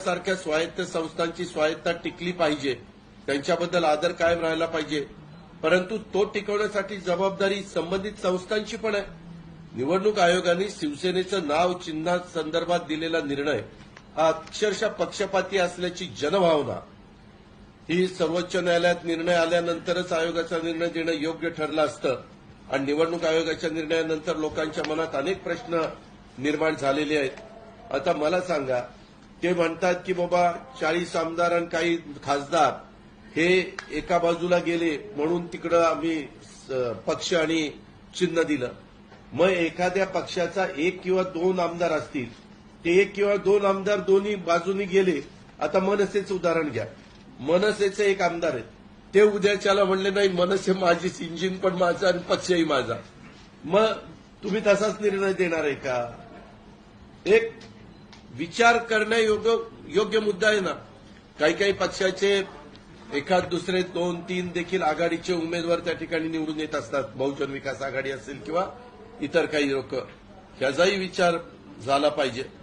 सारख्या स्वायत्त संस्थांची स्वायत्ता टिकली पाहिजे. त्यांच्याबद्दल आदर कायम राहायला पाहिजे. परंतु तो टिकवण्यासाठी जबाबदारी संबंधित संस्थांची पण आहे. निवडणूक आयोगाने शिवसेनेचं नाव चिन्हा संदर्भात दिलेला निर्णय हा अक्षरशः पक्षपाती असल्याची जनभावना. ही सर्वोच्च न्यायालयात निर्णय आल्यानंतरच आयोगाचा निर्णय देणं योग्य ठरलं असतं. आणि निवडणूक आयोगाच्या निर्णयानंतर लोकांच्या मनात अनेक प्रश्न निर्माण झालेले आहेत. आता मला सांगा ते म्हणतात की बाबा चाळीस आमदार आणि काही खासदार हे एका बाजूला गेले म्हणून तिकडं आम्ही पक्ष आणि चिन्ह दिलं. मग एखाद्या पक्षाचा एक किंवा दोन आमदार असतील ते एक किंवा दोन आमदार दोन्ही बाजूनी गेले आता मनसेचं उदाहरण घ्या. मनसेचे एक आमदार आहेत. ते उद्याच्याला म्हणले नाही मनसे माझीच इंजिन पण माझं आणि पक्षही माझा. मग तुम्ही तसाच निर्णय देणार आहे का? एक विचार करण्यायोग्य योग्य मुद्दा आहे ना. काही काही पक्षाचे एखाद दुसरे दोन तीन देखील आघाडीचे उमेदवार त्या ठिकाणी निवडून येत असतात. बहुजन विकास आघाडी असेल किंवा इतर काही लोक. ह्याचाही विचार झाला पाहिजे.